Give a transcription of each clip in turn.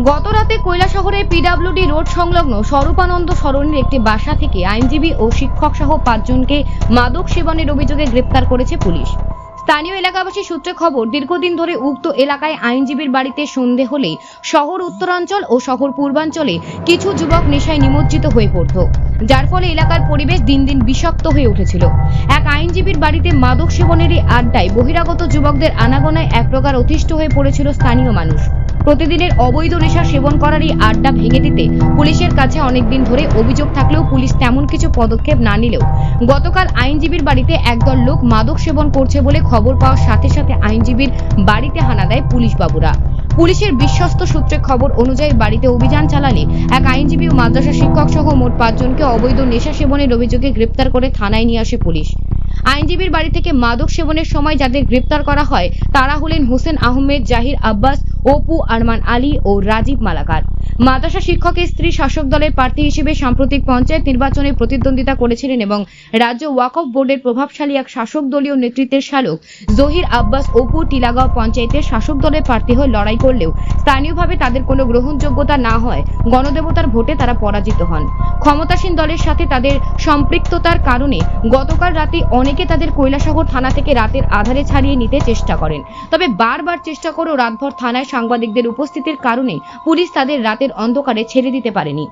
গত রাতে কৈলাসহরের পিডাব্লিউডি রোড সংলগ্ন স্বরূপানন্দ সরণির একটি বাসা থেকে আইনজীবী ও শিক্ষক সহ পাঁচজনকে মাদক সেবনের অভিযোগে গ্রেপ্তার করেছে পুলিশ। স্থানীয় এলাকাবাসী সূত্রে খবর, দীর্ঘদিন ধরে উক্ত এলাকায় আইনজীবীর বাড়িতে সন্ধে হলেই শহর উত্তরাঞ্চল ও শহর পূর্বাঞ্চলে কিছু যুবক নেশায় নিমজ্জিত হয়ে পড়ত, যার ফলে এলাকার পরিবেশ দিন দিন বিষাক্ত হয়ে উঠেছিল। এক আইনজীবীর বাড়িতে মাদক সেবনেরই আড্ডায় বহিরাগত যুবকদের আনাগোনায় এক প্রকার অতিষ্ঠ হয়ে পড়েছিল স্থানীয় মানুষ। প্রতিদিনের অবৈধ নেশা সেবন করারই আড্ডা ভেঙে দিতে পুলিশের কাছে অনেকদিন ধরে অভিযোগ থাকলেও পুলিশ তেমন কিছু পদক্ষেপ না নিলেও গতকাল আইনজীবীর বাড়িতে একদল লোক মাদক সেবন করছে বলে খবর পাওয়ার সাথে সাথে আইনজীবীর বাড়িতে হানা দেয় পুলিশ বাবুরা পুলিশের বিশ্বস্ত সূত্রে খবর অনুযায়ী বাড়িতে অভিযান চালালে এক আইনজীবী ও মাদ্রাসা শিক্ষক সহ মোট পাঁচজনকে অবৈধ নেশা সেবনের অভিযোগে গ্রেপ্তার করে থানায় নিয়ে আসে পুলিশ। আইনজীবীর বাড়ি থেকে মাদক সেবনের সময় যাদের গ্রেপ্তার করা হয়, তারা হলেন হোসেন আহমেদ, জাহির আব্বাস অপু আরমান আলী ও রাজীব মালাকার। মাদ্রাসা শিক্ষকের স্ত্রী শাসক দলের প্রার্থী হিসেবে সাম্প্রতিক পঞ্চায়েত নির্বাচনে প্রতিদ্বন্দ্বিতা করেছিলেন এবং রাজ্য ওয়াকফ বোর্ডের প্রভাবশালী এক শাসক দলীয় নেতৃত্বের শালক জহির আব্বাস অপু টিলাগাঁও পঞ্চায়েতের শাসক দলের প্রার্থী হয়ে লড়াই করলেও স্থানীয়ভাবে তাদের কোনো গ্রহণযোগ্যতা না হয়, গণদেবতার ভোটে তারা পরাজিত হন। ক্ষমতাসীন দলের সাথে তাদের সম্পৃক্ততার কারণে গতকাল রাতে অনেকে তাদের কৈলাসহর থানা থেকে রাতের আধারে ছাড়িয়ে নিতে চেষ্টা করেন। তবে বারবার চেষ্টা করেও রাতভর থানায় সাংবাদিকদের উপস্থিতির কারণে পুলিশ তাদের রাতের অন্ধকারে ছেড়ে দিতে পারেনি।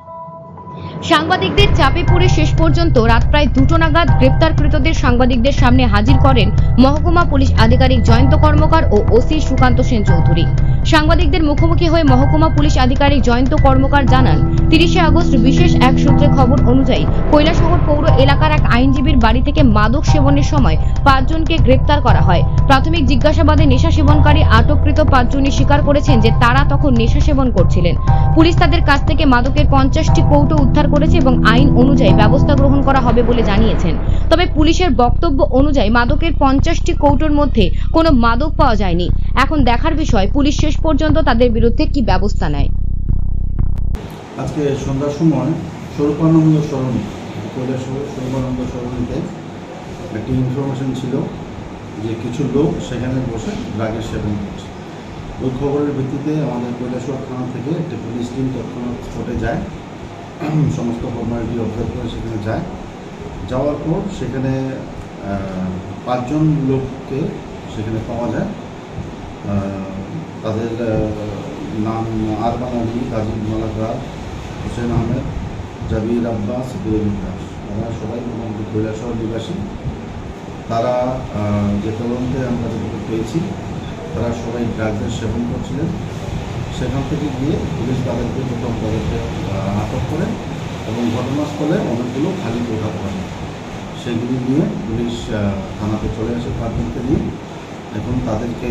সাংবাদিকদের চাপে পড়ে শেষ পর্যন্ত রাত প্রায় দুটো নাগাদ গ্রেপ্তারকৃতদের সাংবাদিকদের সামনে হাজির করেন মহকুমা পুলিশ আধিকারিক জয়ন্ত কর্মকার ও ওসি সুকান্ত সেন চৌধুরী সাংবাদিকদের মুখোমুখি হয়ে মহকুমা পুলিশ আধিকারিক জয়ন্ত কর্মকার জানান, তিরিশে আগস্ট বিশেষ এক সূত্রে খবর অনুযায়ী কৈলাসহর পৌর এলাকার এক আইনজীবীর বাড়ি থেকে মাদক সেবনের সময় পাঁচজনকে গ্রেপ্তার করা হয়। প্রাথমিক জিজ্ঞাসাবাদে নেশা সেবনকারী আটককৃত পাঁচজনই স্বীকার করেছেন যে তারা তখন নেশা সেবন করছিলেন। পুলিশ তাদের কাছ থেকে মাদকের পঞ্চাশটি কৌটো উদ্ধার করেছে এবং আইন অনুযায়ী ব্যবস্থা গ্রহণ করা হবে বলে জানিয়েছেন। তবে পুলিশের বক্তব্য অনুযায়ী মাদকের পঞ্চাশটি কৌটোর মধ্যে কোনো মাদক পাওয়া যায়নি। এখন দেখার বিষয়, পুলিশ শেষ পর্যন্ত তাদের বিরুদ্ধে কি ব্যবস্থা নেয়? আজকে সন্ধ্যার সময় স্বরূপানন্দ সরণি স্বরূপানন্দ সরণিতে একটি ইনফরমেশন ছিল যে কিছু লোক সেখানে বসে ড্রাগের সেবন করছে। ওই খবরের ভিত্তিতে আমাদের কৈলাসহর থানা থেকে একটি পুলিশ টিম তৎক্ষণাৎ স্পটে যায়, সমস্ত ফর্মালিটি অবজার্ভ করে সেখানে যায়। যাওয়ার পর সেখানে পাঁচজন লোককে সেখানে পাওয়া যায়। তাদের নাম আরমান আলী রাজীব মালাকার হোসেন আহমেদ, জাবির আব্বাস বিরোধী দাস। তারা সবাই মোটামুটি কৈলাসহর নিবাসী। তারা যে তদন্তে আমরা যেগুলো পেয়েছি, তারা সবাই ড্রাগসের সেবন করছিলেন। সেখান থেকে গিয়ে পুলিশ তাদেরকে প্রথম তাদেরকে আটক করে এবং ঘটনাস্থলে অনেকগুলো খালি কোঠা পায় সেগুলি নিয়ে পুলিশ থানাতে চলে আসে। পাঁচজনকে নিয়ে এখন তাদেরকে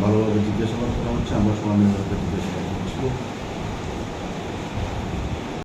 ভালোভাবে জিজ্ঞাসাবাদ করা হচ্ছে আমরা সমানের জিজ্ঞাসাবাদ করছি।